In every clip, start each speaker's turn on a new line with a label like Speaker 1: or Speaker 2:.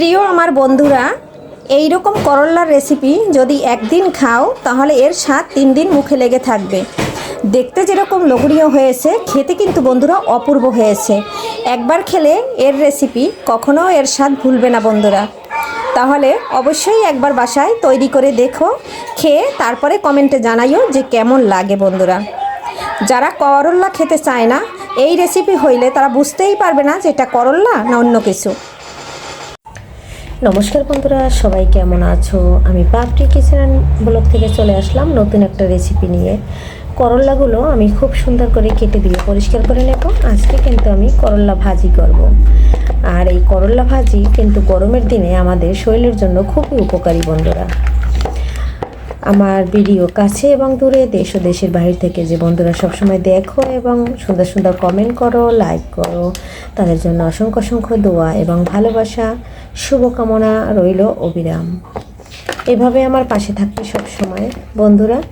Speaker 1: প্রিয় আমার বন্ধুরা এই রকম করল্লার রেসিপি যদি একদিন খাও, তাহলে এর স্বাদ তিন দিন মুখে লেগে থাকবে। দেখতে যেরকম লোভনীয় হয়েছে, খেতে কিন্তু বন্ধুরা অপূর্ব হয়েছে। একবার খেলে এর রেসিপি কখনো এর স্বাদ ভুলবে না বন্ধুরা। তাহলে অবশ্যই একবার বাসায় তৈরি করে দেখো, খেয়ে তারপরে কমেন্টে জানাইও যে কেমন লাগে বন্ধুরা। যারা করল্লা খেতে চায় না, এই রেসিপি হইলে তারা বুঝতেই পারবে না যে এটা করল্লা না অন্য কিছু।
Speaker 2: নমস্কার বন্ধুরা, সবাই কেমন আছো? আমি পাপড়ি কিচেন ব্লগ থেকে চলে আসলাম নতুন একটা রেসিপি নিয়ে। করল্লাগুলো আমি খুব সুন্দর করে কেটে দিয়ে পরিষ্কার করে নেব। আজকে কিন্তু আমি করল্লা ভাজি করব। আর এই করল্লা ভাজি কিন্তু গরমের দিনে আমাদের শরীরের জন্য খুবই উপকারী বন্ধুরা। আমার ভিডিও কাছে এবং দূরে দেশ ও দেশের বাহির থেকে যে বন্ধুরা সবসময় দেখো এবং সুন্দর সুন্দর কমেন্ট করো লাইক করো, তাদের জন্য অসংখ্য অসংখ্য দোয়া এবং ভালোবাসা। শুভকামনা রইল অবিরাম। এভাবে আমার পাশে থাকবে সব সময়। বন্ধুরা,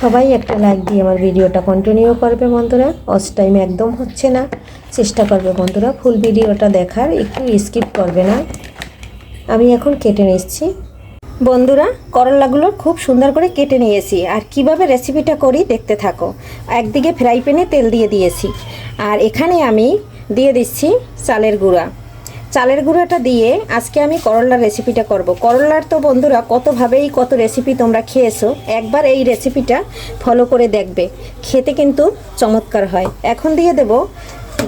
Speaker 2: সবাই একটা লাইক দিয়ে আমার ভিডিওটা কন্টিনিউ করবে বন্ধুরা। অস টাইম একদম হচ্ছে না। চেষ্টা করবে বন্ধুরা ফুল ভিডিওটা দেখার, একটু স্কিপ করবে না। আমি এখন কেটে নিচ্ছি।
Speaker 1: বন্ধুরা, করলাগুলো খুব সুন্দর করে কেটে নিয়েছি। আর কীভাবে রেসিপিটা করি দেখতে থাকো। একদিকে ফ্রাই প্যানে তেল দিয়ে দিয়েছি। আর এখানে আমি দিয়ে দিচ্ছি চালের গুঁড়া। চালের গুঁড়াটা দিয়ে আজকে আমি করল্লার রেসিপিটা করব। করল্লার তো বন্ধুরা কতভাবেই কত রেসিপি তোমরা খেয়েছো, একবার এই রেসিপিটা ফলো করে দেখবে। খেতে কিন্তু চমৎকার হয়। এখন দিয়ে দেব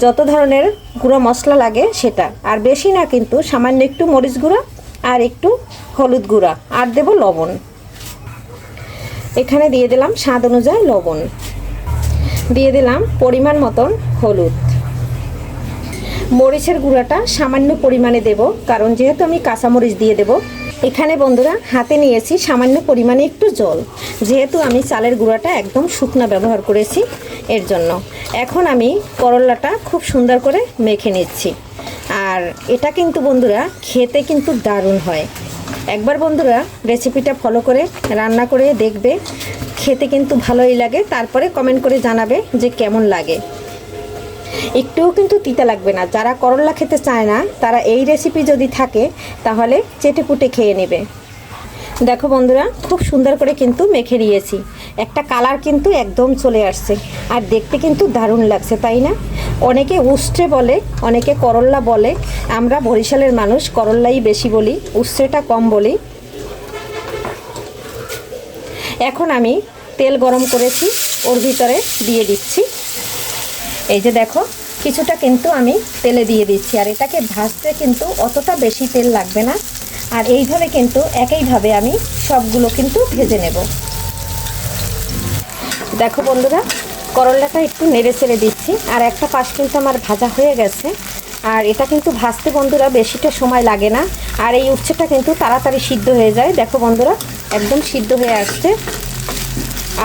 Speaker 1: যত ধরনের গুঁড়ো মশলা লাগে সেটা। আর বেশি না কিন্তু, সামান্য একটু মরিচ গুঁড়া আর একটু হলুদ গুঁড়া। আর দেব লবণ। এখানে দিয়ে দিলাম স্বাদ অনুযায়ী লবণ। দিয়ে দিলাম পরিমাণ মতন হলুদ। মরিচের গুঁড়াটা সামান্য পরিমাণে দেব, কারণ যেহেতু আমি কাঁচামরিচ দিয়ে দেব। এখানে বন্ধুরা, হাতে নিয়েছি সামান্য পরিমাণে একটু জল, যেহেতু আমি চালের গুঁড়াটা একদম শুকনা ব্যবহার করেছি এর জন্য। এখন আমি করল্লাটা খুব সুন্দর করে মেখে নিচ্ছি। আর এটা কিন্তু বন্ধুরা, খেতে কিন্তু দারুণ হয়। একবার বন্ধুরা রেসিপিটা ফলো করে রান্না করে দেখবে, খেতে কিন্তু ভালোই লাগে। তারপরে কমেন্ট করে জানাবে যে কেমন লাগে। একটুও কিন্তু তিতা লাগবে না। যারা করল্লা খেতে চায় না, তারা এই রেসিপি যদি থাকে, তাহলে চেটে পুটে খেয়ে নেবে। দেখো বন্ধুরা, খুব সুন্দর করে কিন্তু মেখে নিয়েছি। একটা কালার কিন্তু একদম চলে আসছে। আর দেখতে কিন্তু দারুণ লাগছে, তাই না? অনেকে উস্ট্রে বলে, অনেকে করল্লা বলে। আমরা বরিশালের মানুষ করল্লাই বেশি বলি উস্ট্রেটা কম বলি। এখন আমি তেল গরম করেছি, ওর ভিতরে দিয়ে দিচ্ছি। এই যে দেখো, কিছুটা কিন্তু আমি তেলে দিয়ে দিচ্ছি। আর এটাকে ভাজতে কিন্তু অতটা বেশি তেল লাগবে না। আর এইভাবে কিন্তু একইভাবে আমি সবগুলো কিন্তু ভেজে নেব। দেখো বন্ধুরা করল্লাটা একটু নেড়ে ছেড়ে দিচ্ছি। আর একটা পাশ কিন্তু আমার ভাজা হয়ে গেছে। আর এটা কিন্তু ভাজতে বন্ধুরা বেশিটা সময় লাগে না। আর এই উচ্ছেটা কিন্তু তাড়াতাড়ি সিদ্ধ হয়ে যায়। দেখো বন্ধুরা, একদম সিদ্ধ হয়ে আসছে।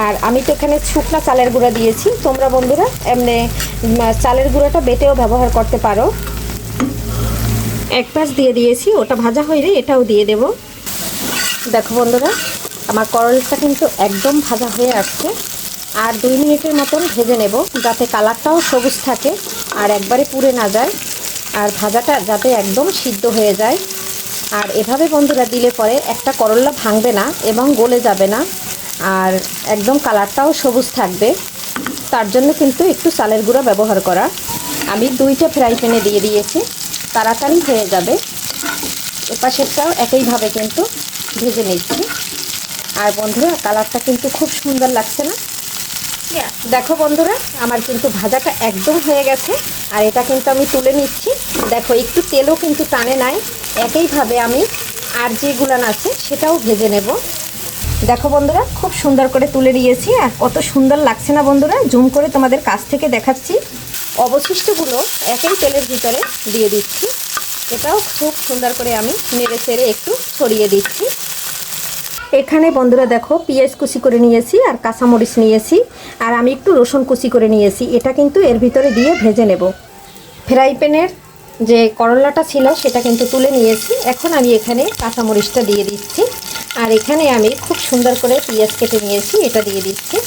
Speaker 1: আর আমি তো এখানে শুকনা চালের গুঁড়া দিয়েছি। তোমরা বন্ধুরা এমনি চালের গুঁড়াটা বেটেও ব্যবহার করতে পারো। এক পাশ দিয়ে দিয়েছি, ওটা ভাজা হয়ে এটাও দিয়ে দেব। দেখো বন্ধুরা, আমার করলটা কিন্তু একদম ভাজা হয়ে আসছে। আর দুই মিনিটের মতন ভেজে নেব, যাতে কালারটাও সবুজ থাকে আর একবারে পুড়ে না যায়। আর ভাজাটা যাতে একদম সিদ্ধ হয়ে যায়। আর এভাবে বন্ধুরা দিলে পরে একটা করল্লা ভাঙবে না এবং গলে যাবে না। আর একদম কালারটাও সবুজ থাকবে। তার জন্য কিন্তু একটু চালের গুঁড়া ব্যবহার করা। আমি দুইটা ফ্রাই প্যানে দিয়ে দিয়েছি। তাড়াতাড়ি হয়ে যাবে। এপাশেরটাও একইভাবে কিন্তু ভেজে নিচ্ছি। আর বন্ধুরা, কালারটা কিন্তু খুব সুন্দর লাগছে না? দেখো বন্ধুরা, আমার কিন্তু ভাজাটা একদম হয়ে গেছে। আর এটা কিন্তু আমি তুলে নিচ্ছি। দেখো, একটু তেলও কিন্তু টানে নাই। একইভাবে আমি আর যে গুলান আছে, সেটাও ভেজে নেব। দেখো বন্ধুরা, খুব সুন্দর করে তুলে নিয়েছি আর কত সুন্দর লাগছে না বন্ধুরা? জুম করে তোমাদের কাছ থেকে দেখাচ্ছি। অবশিষ্টগুলো একই তেলের ভিতরে দিয়ে দিচ্ছি। এটাও খুব সুন্দর করে আমি নেড়ে চেড়ে একটু ছড়িয়ে দিচ্ছি। এখানে বন্ধুরা দেখো, পেঁয়াজ কুচি করে নিয়েছি আর কাঁচামরিচ নিয়েছি। আর আমি একটু রসুন কুচি করে নিয়েছি। এটা কিন্তু এর ভিতরে দিয়ে ভেজে নেব। ফ্রাই প্যানের যে করলাটা ছিল, সেটা কিন্তু তুলে নিয়েছি। এখন আমি এখানে কাঁচামরিচটা দিয়ে দিচ্ছি। আর এখানে আমি খুব সুন্দর করে পেঁয়াজ কেটে নিয়েছি, এটা দিয়ে দিচ্ছি।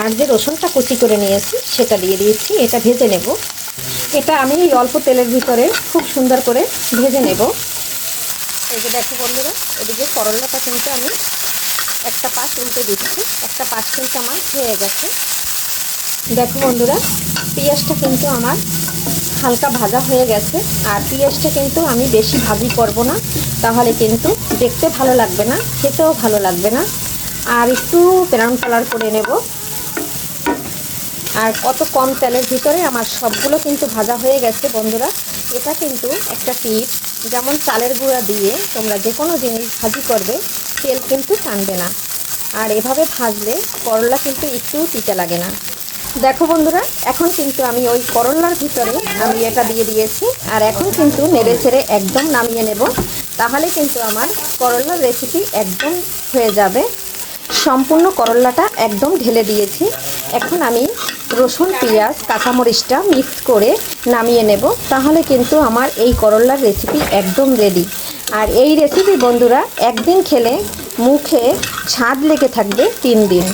Speaker 1: আর যে রসুনটা কুচি করে নিয়েছি, সেটা দিয়ে দিচ্ছি, এটা ভেজে নেব। এটা আমি এই অল্প তেলের ভিতরে খুব সুন্দর করে ভেজে নেব। এই যে দেখো বন্ধুরা, এদিকে করলাটা কিন্তু আমি একটা পাশ উল্টে দিচ্ছি, একটা পাশ কিন্তু আমার হয়ে গেছে। দেখো বন্ধুরা, পেঁয়াজটা কিন্তু আমার হালকা ভাজা হয়ে গেছে, আর পেঁয়াজটা কিন্তু আমি বেশি ভাজি করব না। তাহলে কিন্তু দেখতে ভালো লাগবে না, খেতেও ভালো লাগবে না। আর একটু ব্রাউন কালার করে নেব। আর কত কম তেলের ভিতরে আমার সবগুলো কিন্তু ভাজা হয়ে গেছে বন্ধুরা। এটা কিন্তু একটা টিপ, যেমন চালের গুঁড়া দিয়ে তোমরা যে কোনো জিনিস ভাজি করবে, তেল কিন্তু টানবে না। আর এভাবে ভাজলে করলা কিন্তু একটু তিতে লাগে না। দেখো বন্ধুরা, এখন কিন্তু আমি ওই করলার ভিতরে আমি এটা দিয়ে দিয়েছি। আর এখন কিন্তু নেড়ে ছেড়ে একদম নামিয়ে নেব। তাহলে কিন্তু আমার করলার রেসিপি একদম হয়ে যাবে। সম্পূর্ণ করল্লাটা একদম ঢেলে দিয়েছি। এখন আমি রসুন, পেঁয়াজ, কাঁচামরিচটা মিক্স করে নামিয়ে নেব। তাহলে কিন্তু আমার এই করল্লার রেসিপি একদম রেডি আর এই রেসিপি বন্ধুরা একদিন খেলে মুখে স্বাদ লেগে থাকবে তিন দিন।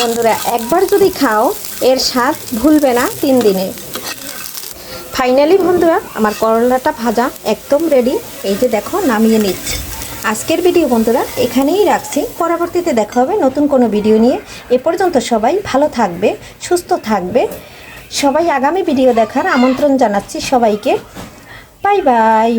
Speaker 1: বন্ধুরা একবার যদি খাও, এর স্বাদ ভুলবে না তিন দিনে। ফাইনালি বন্ধুরা, আমার করলাটা ভাজা একদম রেডি এই যে দেখো, নামিয়ে নিচ্ছি। আজকের ভিডিও বন্ধুরা, এখানেই রাখছি। পরবর্তীতে দেখা হবে নতুন কোনো ভিডিও নিয়ে। এ পর্যন্ত সবাই ভালো থাকবে, সুস্থ থাকবে। সবাই আগামী ভিডিও দেখার আমন্ত্রণ জানাচ্ছি সবাইকে। Bye bye